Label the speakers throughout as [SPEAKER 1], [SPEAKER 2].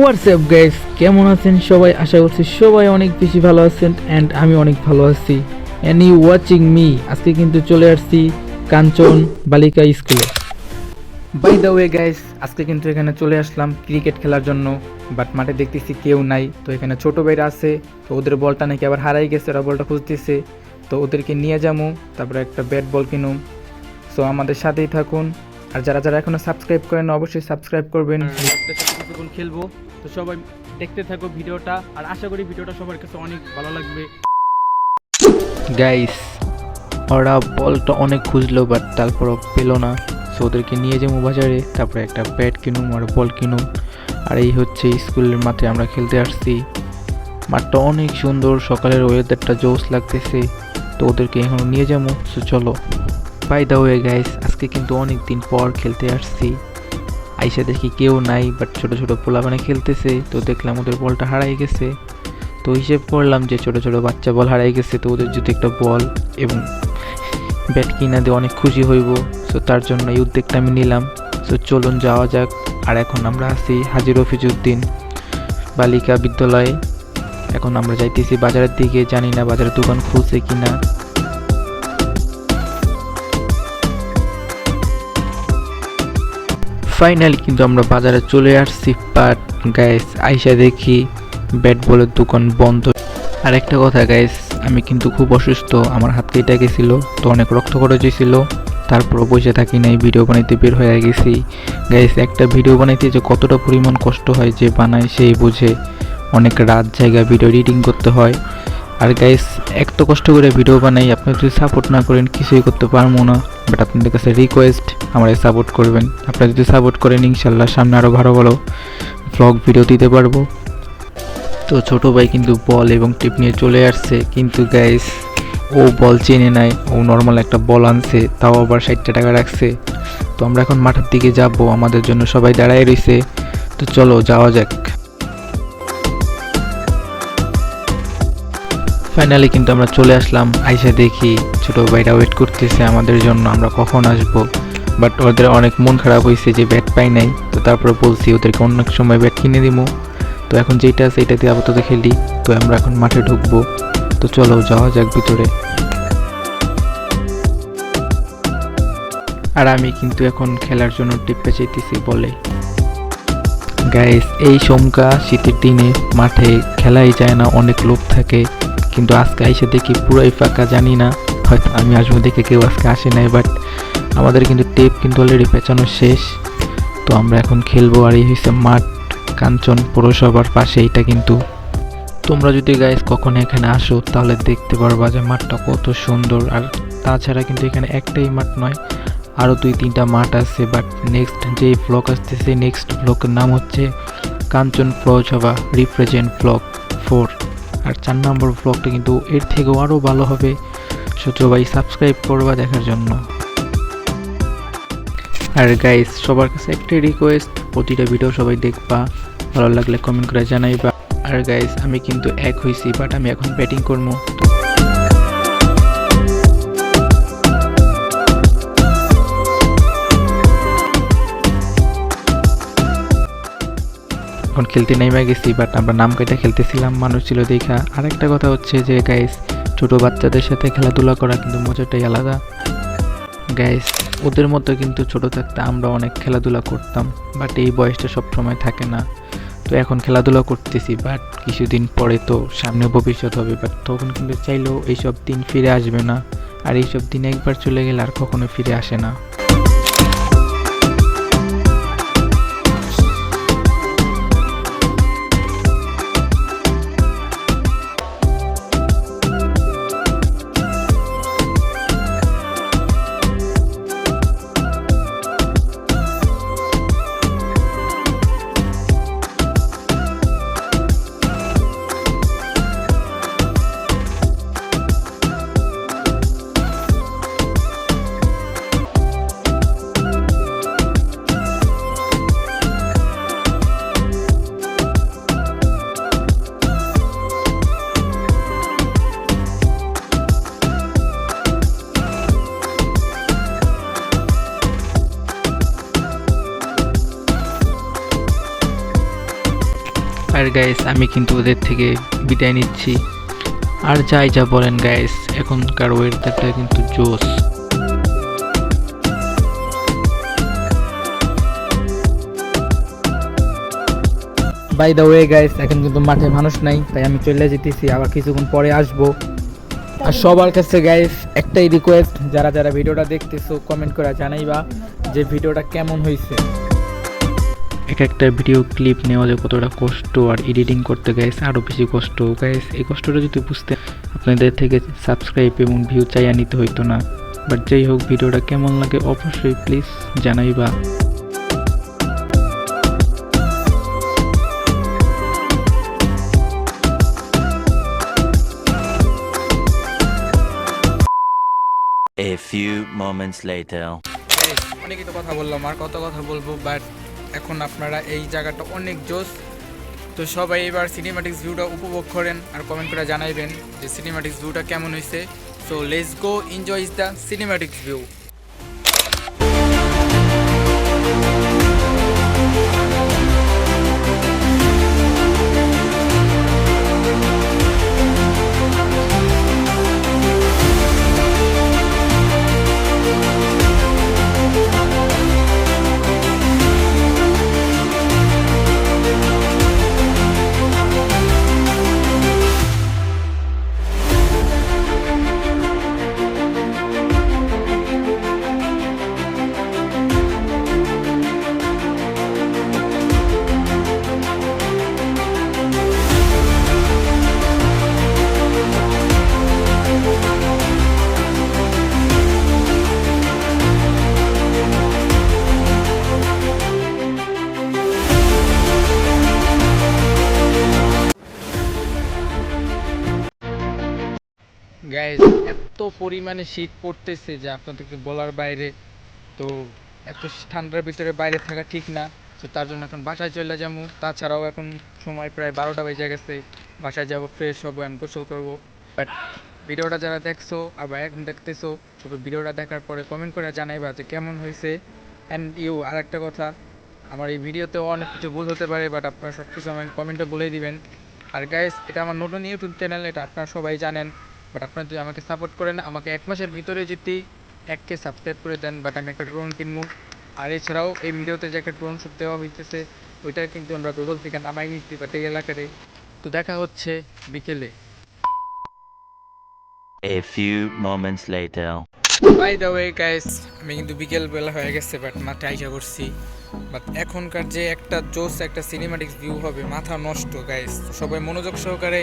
[SPEAKER 1] WhatsApp guys কেমন আছেন সবাই? আশা করছি সবাই অনেক বেশি ভালো আছেন অ্যান্ড আমি অনেক ভালো আছি। অ্যান্ড ইউ ওয়াচিং মি আজকে কিন্তু চলে আসছি কাঞ্চন বালিকা স্কুলে। বাই দ্য ওয়ে গাইস আজকে কিন্তু এখানে চলে আসলাম ক্রিকেট খেলার জন্য বাট মাঠে দেখতেছি কেউ নাই, তো এখানে ছোট ভাইরা আছে, তো ওদের বলটা নাকি আবার হারাই গেছে, ওরা বলটা খুঁজতেছে, তো ওদেরকে নিয়ে যাব তারপরে একটা ব্যাট বল কিনুম। সো আমাদের সাথেই থাকুন, আর যারা যারা এখনও সাবস্ক্রাইব করেন অবশ্যই সাবস্ক্রাইব করবেন। খেলব। তো সবাই দেখতে থাকো ভিডিওটা, আর আশা করি ভিডিওটা সবার কাছে অনেক ভালো লাগবে। গাইস ওরা বলটা অনেক খুঁজলো বাট তারপরও পেল না। সো ওদেরকে নিয়ে যাব বাজারে, তারপরে একটা ব্যাট কিনুম আর বল কিনুম। আর এই হচ্ছে স্কুলের মাঠে আমরা খেলতে আসছি। মাঠটা অনেক সুন্দর, সকালের ওয়েদারটা জোস লাগতেছে। তো ওদেরকে এখন নিয়ে যাব সো চলো। বাই দা ওয়ে গাইস আজকে কিন্তু অনেক দিন পর খেলতে আসছি। আইসা দেখি কেউ নাই বাট ছোট ছোট পোলাপানে খেলতেছে, তো দেখলাম ওদের বলটা হারাই গেছে। তো হিসেব করলাম যে ছোট ছোট বাচ্চা বল হারাই গেছে, তো ওদের যদি একটা বল এবং ব্যাট কিনা দিয়ে অনেক খুশি হইব সো তার জন্য এই উদ্যোগটা আমি নিলাম। সো চলুন যাওয়া যাক, আর এখন আমরা আছি হাজির রফিজউদ্দিন বালিকা বিদ্যালয়ে। এখন আমরা যাইতেছি বাজারের দিকে, জানি না বাজারের দোকান খুলছে কিনা। ফাইনালি কিন্তু আমরা বাজারে চলে আসছি বাট গাইস আইসা দেখি ব্যাট বলের দোকান বন্ধ। আর একটা কথা গাইস আমি কিন্তু খুব অসুস্থ, আমার হাত কেটে গেছিল, তো অনেক রক্ত খরচ হয়েছিল, তারপরও বসে থাকি নাই ভিডিও বানাইতে বের হয়ে গেছি। গাইস একটা ভিডিও বানাইতে যে কতটা পরিমাণ কষ্ট হয় যে বানায় সেই বুঝে। অনেক রাত জায়গা ভিডিও এডিটিং করতে হয় আর গাইস এত কষ্ট করে ভিডিও বানাই, আপনি যদি সাপোর্ট না করেন, কিছুই করতে পারব না। বাট আপনাদের কাছে রিকোয়েস্ট আমাদের সাপোর্ট করবেন। আপনারা যদি সাপোর্ট করেন ইনশাল্লাহ সামনে আরও ভালো ভালো ব্লগ ভিডিও দিতে পারব। তো ছোট ভাই কিন্তু বল এবং টিপ নিয়ে চলে আসছে। কিন্তু গাইস ও বল চেনে নাই। ও নর্মাল একটা বল আনছে, তাও আবার ষাটটা টাকা রাখছে। তো আমরা এখন মাঠের দিকে যাব। আমাদের জন্য সবাই দাঁড়ায় রয়েছে তো চলো, যাওয়া যাক। ফাইনালি কিন্তু আমরা চলে আসলাম। আইসা দেখি ছোট ভাইরা ওয়েট করতেছে আমাদের জন্য, আমরা কখন আসব? বাট ওদের অনেক মন খারাপ হয়েছে যে ব্যাট পাই নাই, তো তারপরে বলছি ওদেরকে অন্য সময় ব্যাট কিনে দিব তো এখন যেটা আছে এটা দিয়ে আপাতত খেলি। তো আমরা এখন মাঠে ঢুকবো। তো চলো যাওয়া যাক ভিতরে। আর আমি কিন্তু এখন খেলার জন্য টিপে চাইতেছি, বলে। গাইস এই সমকা শীতের দিনে মাঠে খেলাই যায় না, অনেক লোক থাকে। কিন্তু আজকে এসে দেখি পুরোই ফাঁকা, জানি না। হয়তো আমি আসব দেখে কেউ আজকে আসে নাই বাট আমাদের কিন্তু টেপ কিন্তু অলরেডি পেঁচানো শেষ। তো আমরা এখন খেলব আর এই হচ্ছে মাঠ, কাঞ্চন পৌরসভার পাশে এটা কিন্তু। তোমরা যদি গাইস কখনো এখানে আসো, তাহলে দেখতে পারবা যে মাঠটা কত সুন্দর। আর তাছাড়া কিন্তু এখানে একটাই মাঠ নয় আরও দুই তিনটা মাঠ আছে বাট নেক্সট যেই ব্লক আসতেছে নেক্সট ব্লকের নাম হচ্ছে কাঞ্চন পৌরসভা রিপ্রেজেন্ট ব্লক ফোর আর চার নম্বর ব্লগটা কিন্তু এর থেকেও আরও ভালো হবে। সূত্র ভাই সাবস্ক্রাইব করবা দেখার জন্য। আর গাইস সবার কাছে একটাই রিকোয়েস্ট প্রতিটা ভিডিও সবাই দেখবা, ভালো লাগলে কমেন্ট করে জানাইবা। আর গাইস আমি কিন্তু এক হয়েছি বাট আমি এখন ব্যাটিং করব। এখন খেলতে নেমে গেছি বাট আমরা নাম কেটে খেলতেছিলাম, মানুষ ছিল দেখা। আরেকটা কথা হচ্ছে যে গাইস ছোট বাচ্চাদের সাথে খেলাধুলা করা কিন্তু মজাটাই আলাদা। গাইস ওদের মতো কিন্তু ছোট থাকতে আমরা অনেক খেলাধুলা করতাম বাট এই বয়সটা সব সময় থাকে না। তো এখন খেলাধুলা করতেছি বাট কিছুদিন পরে তো সামনে ভবিষ্যৎ হবে বাট তখন কিন্তু চাইলেও এইসব দিন ফিরে আসবে না। আর এইসব দিন একবার চলে গেলে আর কখনো ফিরে আসে না।
[SPEAKER 2] আর গাইস আমি কিন্তু ওদের থেকে বিদায় নিচ্ছি। আর যাই যা বলেন গাইস এখনকার ওয়েদারটা কিন্তু জোস বাই দ্য ওয়ে গাইস এখন কিন্তু মাঠে মানুষ নাই, তাই আমি চলে যেতেছি, আবার কিছুক্ষণ পরে আসব। আর সবার কাছে গাইস একটাই রিকোয়েস্ট যারা যারা ভিডিওটা দেখতেছো কমেন্ট করে জানাইবা যে ভিডিওটা কেমন হয়েছে এক একটা ভিডিও ক্লিপ নেওয়া যে কতটা কষ্ট আর এডিটিং করতে গাইস আরও বেশি কষ্ট। গাইস এই কষ্টটা যদি বুঝতে আপনাদের থেকে সাবস্ক্রাইব এবং ভিউ চাইয়া নিতে হইতো না। বাট যাই হোক ভিডিওটা কেমন লাগে অবশ্যই প্লিজ জানাইবা।
[SPEAKER 3] A few moments later.
[SPEAKER 2] অনেকই তো কথা বললাম আর কত কথা বলব বাট এখন আপনারা এই জায়গাটা অনেক জোস তো সবাই এবার সিনেমাটিক্স ভিউটা উপভোগ করেন আর কমেন্ট করে জানাইবেন যে সিনেমাটিক্স ভিউটা কেমন হয়েছে so let's go enjoy is the cinematics view guys এত পরিমাণে শীত পড়তেছে যে আপনাদেরকে বলার বাইরে তো এত ঠান্ডার ভিতরে বাইরে থাকা ঠিক না। তো তার জন্য এখন বাসায় চলে যাব। তাছাড়াও এখন সময় প্রায় বারোটা বেজে গেছে। বাসায় যাব ফ্রেশ হব আমি গোসল করব। বাট ভিডিওটা যারা দেখছ, আবার এখন দেখতেছো, তবে ভিডিওটা দেখার পরে কমেন্ট করে জানাইবা যে কেমন হয়েছে। অ্যান্ড ইউ আর একটা কথা, আমার এই ভিডিওতেও অনেক কিছু ভুল হতে পারে বাট আপনারা সব কিছু আমাকে কমেন্টে বলে দিবেন। আর গাইস এটা আমার নতুন ইউটিউব চ্যানেল এটা আপনারা সবাই জানেন। বাট আপনারা যদি আমাকে সাপোর্ট করেন আমাকে এক মাসের ভিতরে যদি এককে সাবস্ক্রাইব করে দেন বাট আমি একটা ড্রোন কিনবো। আর এছাড়াও এই ভিডিওতে যে একটা ড্রোন শুট দেওয়া হইতেছে ওইটা কিন্তু আমরা গুগল থেকে নামাই নিচ্ছি বাট এই এলাকাতে। তো দেখা হচ্ছে বিকেলে।
[SPEAKER 3] A few moments later.
[SPEAKER 2] By the way guys আমি কিন্তু বিকেল বেলা হয়ে গেছে বাট মাঠে আইসা করছি বাট এখনকার যে একটা জোস একটা সিনেমাটিক্স ভিউ হবে মাথা নষ্ট গাইস সবাই মনোযোগ সহকারে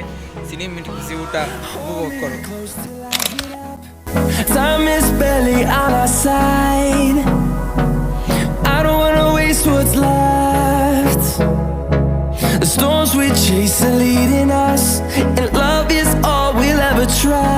[SPEAKER 2] সিনেমাটিক্স ভিউটা উপভোগ করো
[SPEAKER 4] Time is barely on our side. I don't wanna waste what's left. The storms we chase are leading us, and love is all we'll ever trust.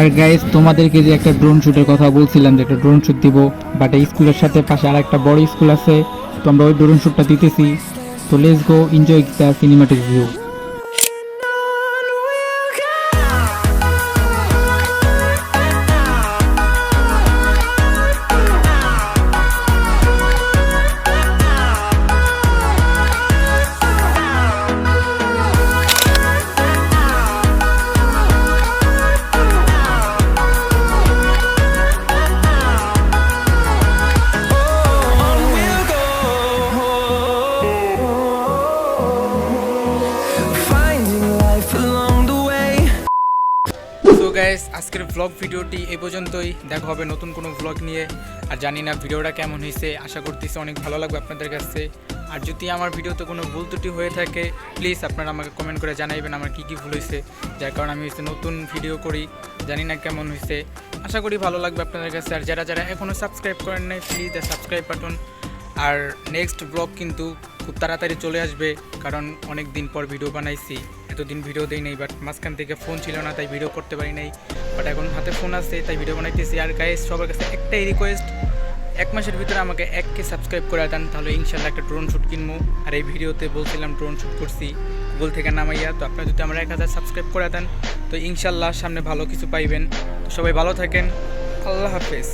[SPEAKER 2] আর গাইজ তোমাদেরকে যে একটা ড্রোন শ্যুটের কথা বলছিলাম, যে একটা ড্রোন শ্যুট দিব বাট এই স্কুলের সাথে পাশে আর একটা বড় স্কুল আছে, তো আমরা ওই ড্রোন শ্যুটটা দিতেছি। তো let's go enjoy the cinematic view so guys আজকের ব্লগ ভিডিওটি এই পর্যন্তই। দেখা হবে নতুন কোনো ব্লগ নিয়ে। আর জানি না ভিডিওটা কেমন হয়েছে। আশা করতেছি অনেক ভালো লাগবে আপনাদের কাছে। আর যদি আমার ভিডিওতে কোনো ভুল ত্রুটি হয়ে থাকে প্লিজ আপনারা আমাকে কমেন্ট করে জানাইবেন আমার কী কী ভুল হয়েছে। যার কারণে আমি হচ্ছে নতুন ভিডিও করি। জানি না কেমন হয়েছে। আশা করি ভালো লাগবে আপনাদের কাছে। আর যারা যারা এখনও সাবস্ক্রাইব করেন নাই প্লিজ দ্য সাবস্ক্রাইব বাটন আর নেক্সট ব্লগ কিন্তু খুব তাড়াতাড়ি চলে আসবে, কারণ অনেক দিন পর ভিডিও বানাইছি। এতদিন ভিডিও দেই নাই বাট মাঝখান থেকে ফোন ছিল না, তাই ভিডিও করতে পারি নাই। বাট এখন হাতে ফোন আছে, তাই ভিডিও বানাইতেছি। আর গাইস সবার কাছে একটাই রিকোয়েস্ট এক মাসের ভিতরে আমাকে এক কে সাবস্ক্রাইব করে দেন, তাহলে ইনশাল্লাহ একটা ড্রোন শ্যুট কিনবো। আর এই ভিডিওতে বলছিলাম ড্রোন শ্যুট করছি গুগল থেকে নামাইয়া, তো আপনারা যদি আমার এক হাজার সাবস্ক্রাইব করে দেন, তো ইনশাল্লাহ সামনে ভালো কিছু পাইবেন। তো সবাই ভালো থাকেন, আল্লাহ হাফেজ।